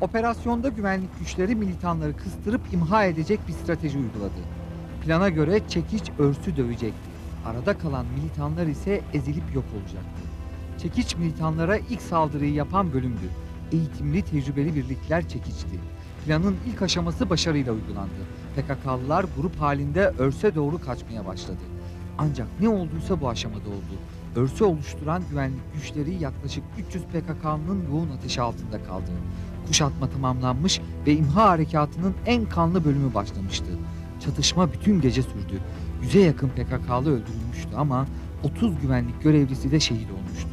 Operasyonda güvenlik güçleri militanları kıstırıp imha edecek bir strateji uyguladı. Plana göre çekiç örsü dövecekti. Arada kalan militanlar ise ezilip yok olacaktı. Çekiç militanlara ilk saldırıyı yapan bölümdü. Eğitimli, tecrübeli birlikler çekiçti. Planın ilk aşaması başarıyla uygulandı. PKK'lılar grup halinde örse doğru kaçmaya başladı. Ancak ne olduysa bu aşamada oldu. Örse oluşturan güvenlik güçleri yaklaşık 300 PKK'nın yoğun ateşi altında kaldı. Kuşatma tamamlanmış ve imha harekatının en kanlı bölümü başlamıştı. Çatışma bütün gece sürdü. Yüze yakın PKK'lı öldürülmüştü ama 30 güvenlik görevlisi de şehit olmuştu.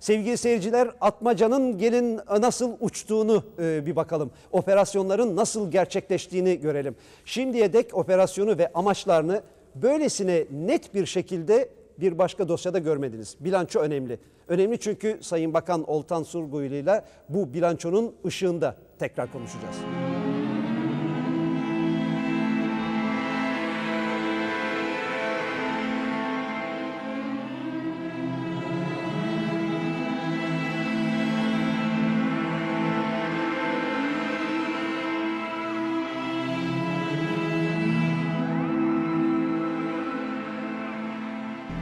Sevgili seyirciler Atmaca'nın gelin nasıl uçtuğunu e, bir bakalım. Operasyonların nasıl gerçekleştiğini görelim. Şimdiye dek operasyonu ve amaçlarını böylesine net bir şekilde bir başka dosyada görmediniz. Bilanço önemli. Önemli çünkü Sayın Bakan Oltan Surguylu ile bu bilançonun ışığında tekrar konuşacağız.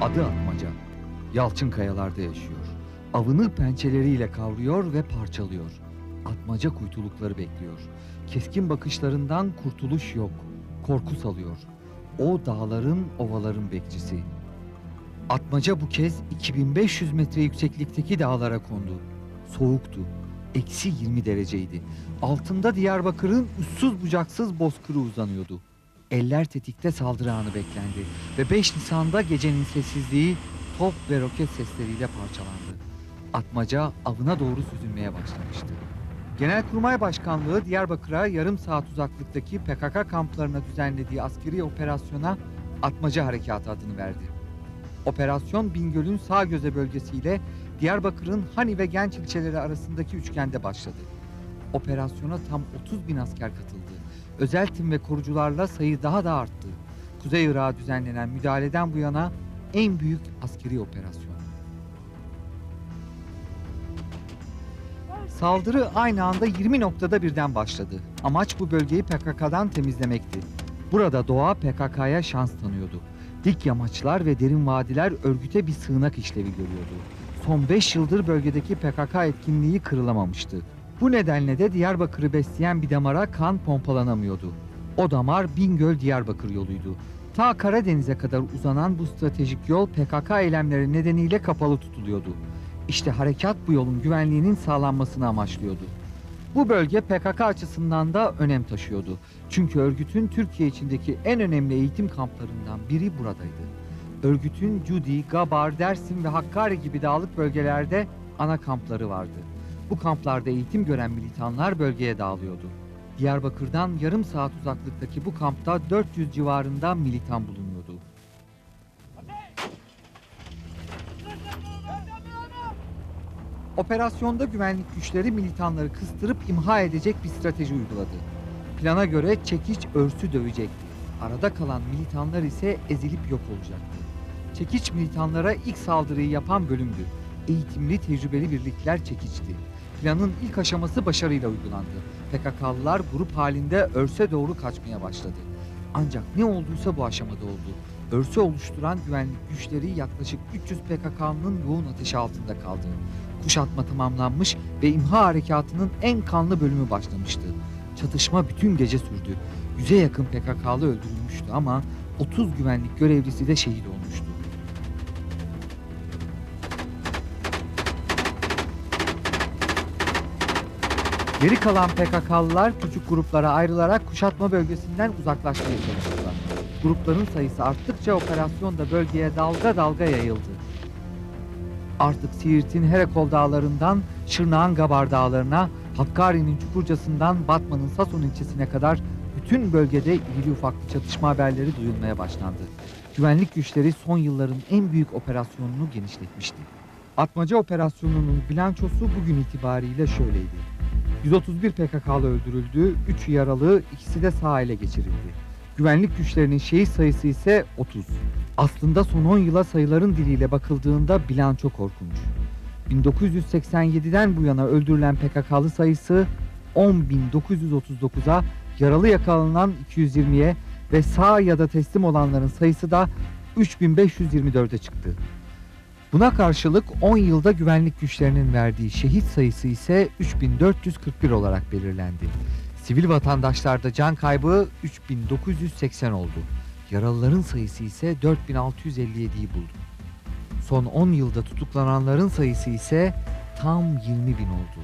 Adı Atmaca. Yalçın kayalarda yaşıyor. Avını pençeleriyle kavruyor ve parçalıyor. Atmaca kuytulukları bekliyor. Keskin bakışlarından kurtuluş yok. Korku salıyor. O dağların, ovaların bekçisi. Atmaca bu kez 2500 metre yükseklikteki dağlara kondu. Soğuktu. Eksi 20 dereceydi. Altında Diyarbakır'ın uçsuz bucaksız bozkırı uzanıyordu. Eller tetikte saldırı anı beklendi ve 5 Nisan'da gecenin sessizliği top ve roket sesleriyle parçalandı. Atmaca avına doğru süzülmeye başlamıştı. Genelkurmay Başkanlığı Diyarbakır'a yarım saat uzaklıktaki PKK kamplarına düzenlediği askeri operasyona Atmaca Harekatı adını verdi. Operasyon Bingöl'ün sağ göze bölgesiyle Diyarbakır'ın Hani ve Genç ilçeleri arasındaki üçgende başladı. Operasyona tam 30 bin asker katıldı. Özel tim ve korucularla sayı daha da arttı. Kuzey Irak'a düzenlenen müdahaleden bu yana en büyük askeri operasyon. Saldırı aynı anda 20 noktada birden başladı. Amaç bu bölgeyi PKK'dan temizlemekti. Burada doğa PKK'ya şans tanıyordu. Dik yamaçlar ve derin vadiler örgüte bir sığınak işlevi görüyordu. Son 5 yıldır bölgedeki PKK etkinliği kırılamamıştı. Bu nedenle de Diyarbakır'ı besleyen bir damara kan pompalanamıyordu. O damar Bingöl-Diyarbakır yoluydu. Ta Karadeniz'e kadar uzanan bu stratejik yol PKK eylemleri nedeniyle kapalı tutuluyordu. İşte harekat bu yolun güvenliğinin sağlanmasını amaçlıyordu. Bu bölge PKK açısından da önem taşıyordu. Çünkü örgütün Türkiye içindeki en önemli eğitim kamplarından biri buradaydı. Örgütün Cudi, Gabar, Dersim ve Hakkari gibi dağlık bölgelerde ana kampları vardı. Bu kamplarda eğitim gören militanlar bölgeye dağılıyordu. Diyarbakır'dan yarım saat uzaklıktaki bu kampta 400 civarında militan bulunuyordu. Operasyonda güvenlik güçleri militanları kıstırıp imha edecek bir strateji uyguladı. Plana göre çekiç örsü dövecekti. Arada kalan militanlar ise ezilip yok olacaktı. Çekiç militanlara ilk saldırıyı yapan bölümdü. Eğitimli, tecrübeli birlikler çekiçti. Planın ilk aşaması başarıyla uygulandı. PKK'lılar grup halinde örse doğru kaçmaya başladı. Ancak ne olduysa bu aşamada oldu. Örse oluşturan güvenlik güçleri yaklaşık 300 PKK'nın yoğun ateşi altında kaldı. Kuşatma tamamlanmış ve imha harekatının en kanlı bölümü başlamıştı. Çatışma bütün gece sürdü. Yüze yakın PKK'lı öldürülmüştü ama 30 güvenlik görevlisi de şehit olmuştu. Geri kalan PKK'lılar küçük gruplara ayrılarak kuşatma bölgesinden uzaklaşmaya çalıştılar. Grupların sayısı arttıkça operasyon da bölgeye dalga dalga yayıldı. Artık Siirt'in Herekol dağlarından Şırnak'ın Gabar dağlarına, Hakkari'nin Çukurcası'ndan Batman'ın Sason ilçesine kadar bütün bölgede irili ufaklı çatışma haberleri duyulmaya başlandı. Güvenlik güçleri son yılların en büyük operasyonunu genişletmişti. Atmaca operasyonunun bilançosu bugün itibariyle şöyleydi. 131 PKK'lı öldürüldü, 3 yaralı, ikisi de sağ ele geçirildi. Güvenlik güçlerinin şehit sayısı ise 30. Aslında son 10 yıla sayıların diliyle bakıldığında bilanço korkunç. 1987'den bu yana öldürülen PKK'lı sayısı 10.939'a, yaralı yakalanan 220'ye ve sağ ya da teslim olanların sayısı da 3524'e çıktı. Buna karşılık 10 yılda güvenlik güçlerinin verdiği şehit sayısı ise 3441 olarak belirlendi. Sivil vatandaşlarda can kaybı 3980 oldu. Yaralıların sayısı ise 4657'yi buldu. Son 10 yılda tutuklananların sayısı ise tam 20 bin oldu.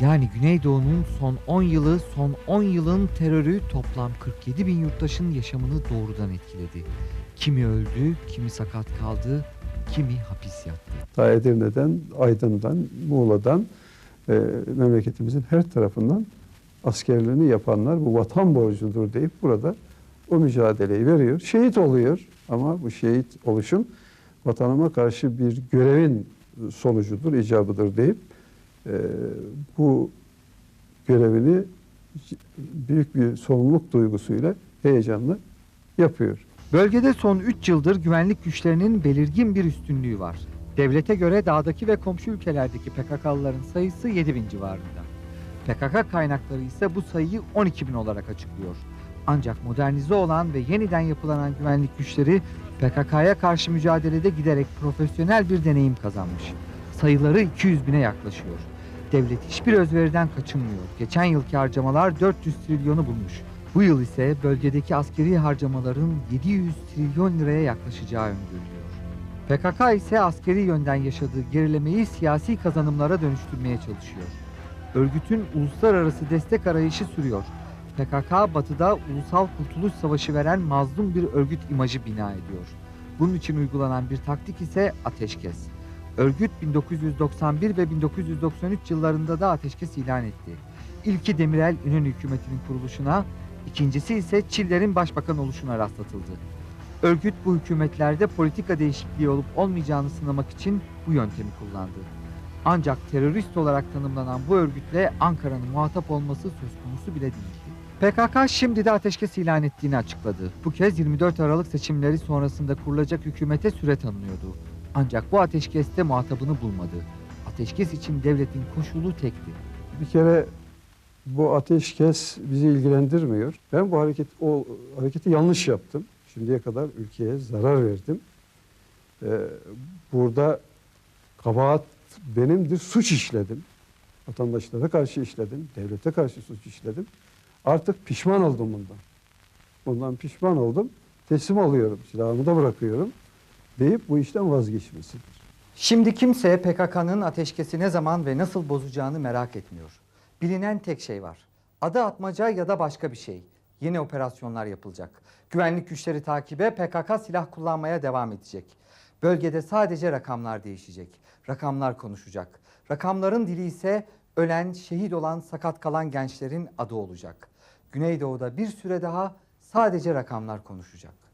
Yani Güneydoğu'nun son 10 yılı, son 10 yılın terörü toplam 47 bin yurttaşın yaşamını doğrudan etkiledi. Kimi öldü, kimi sakat kaldı, kimi hapis yattı. Ta Edirne'den, Aydın'dan, Muğla'dan e, memleketimizin her tarafından askerliğini yapanlar bu vatan borcudur deyip burada o mücadeleyi veriyor. Şehit oluyor ama bu şehit oluşum vatanıma karşı bir görevin sonucudur, icabıdır deyip e, bu görevini büyük bir sorumluluk duygusuyla heyecanla yapıyor. Bölgede son 3 yıldır güvenlik güçlerinin belirgin bir üstünlüğü var. Devlete göre dağdaki ve komşu ülkelerdeki PKK'lıların sayısı 7 bin civarında. PKK kaynakları ise bu sayıyı 12 bin olarak açıklıyor. Ancak modernize olan ve yeniden yapılanan güvenlik güçleri PKK'ya karşı mücadelede giderek profesyonel bir deneyim kazanmış. Sayıları 200 bine yaklaşıyor. Devlet hiçbir özveriden kaçınmıyor. Geçen yılki harcamalar 400 trilyonu bulmuş. Bu yıl ise bölgedeki askeri harcamaların 700 trilyon liraya yaklaşacağı öngörülüyor. PKK ise askeri yönden yaşadığı gerilemeyi siyasi kazanımlara dönüştürmeye çalışıyor. Örgütün uluslararası destek arayışı sürüyor. PKK batıda ulusal kurtuluş savaşı veren mazlum bir örgüt imajı bina ediyor. Bunun için uygulanan bir taktik ise ateşkes. Örgüt 1991 ve 1993 yıllarında da ateşkes ilan etti. İlki Demirel İnönü hükümetinin kuruluşuna, ikincisi ise Çiller'in başbakan oluşuna rastlatıldı. Örgüt bu hükümetlerde politika değişikliği olup olmayacağını sınamak için bu yöntemi kullandı. Ancak terörist olarak tanımlanan bu örgütle Ankara'nın muhatap olması söz konusu bile değildi. PKK şimdi de ateşkes ilan ettiğini açıkladı. Bu kez 24 Aralık seçimleri sonrasında kurulacak hükümete süre tanınıyordu. Ancak bu ateşkeste muhatabını bulmadı. Ateşkes için devletin koşulu tekti. Bir kere bu ateşkes bizi ilgilendirmiyor. Ben bu hareket o hareketi yanlış yaptım. Şimdiye kadar ülkeye zarar verdim. Ee, burada kabahat benimdir. Suç işledim. Vatandaşlara karşı işledim. Devlete karşı suç işledim. Artık pişman oldum bundan. Bundan pişman oldum. Teslim alıyorum. Silahımı da bırakıyorum. Deyip bu işten vazgeçmesidir. Şimdi kimse PKK'nın ateşkesi ne zaman ve nasıl bozacağını merak etmiyor. Bilinen tek şey var. Adı atmaca ya da başka bir şey. Yeni operasyonlar yapılacak. Güvenlik güçleri takibe PKK silah kullanmaya devam edecek. Bölgede sadece rakamlar değişecek. Rakamlar konuşacak. Rakamların dili ise ölen, şehit olan, sakat kalan gençlerin adı olacak. Güneydoğu'da bir süre daha sadece rakamlar konuşacak.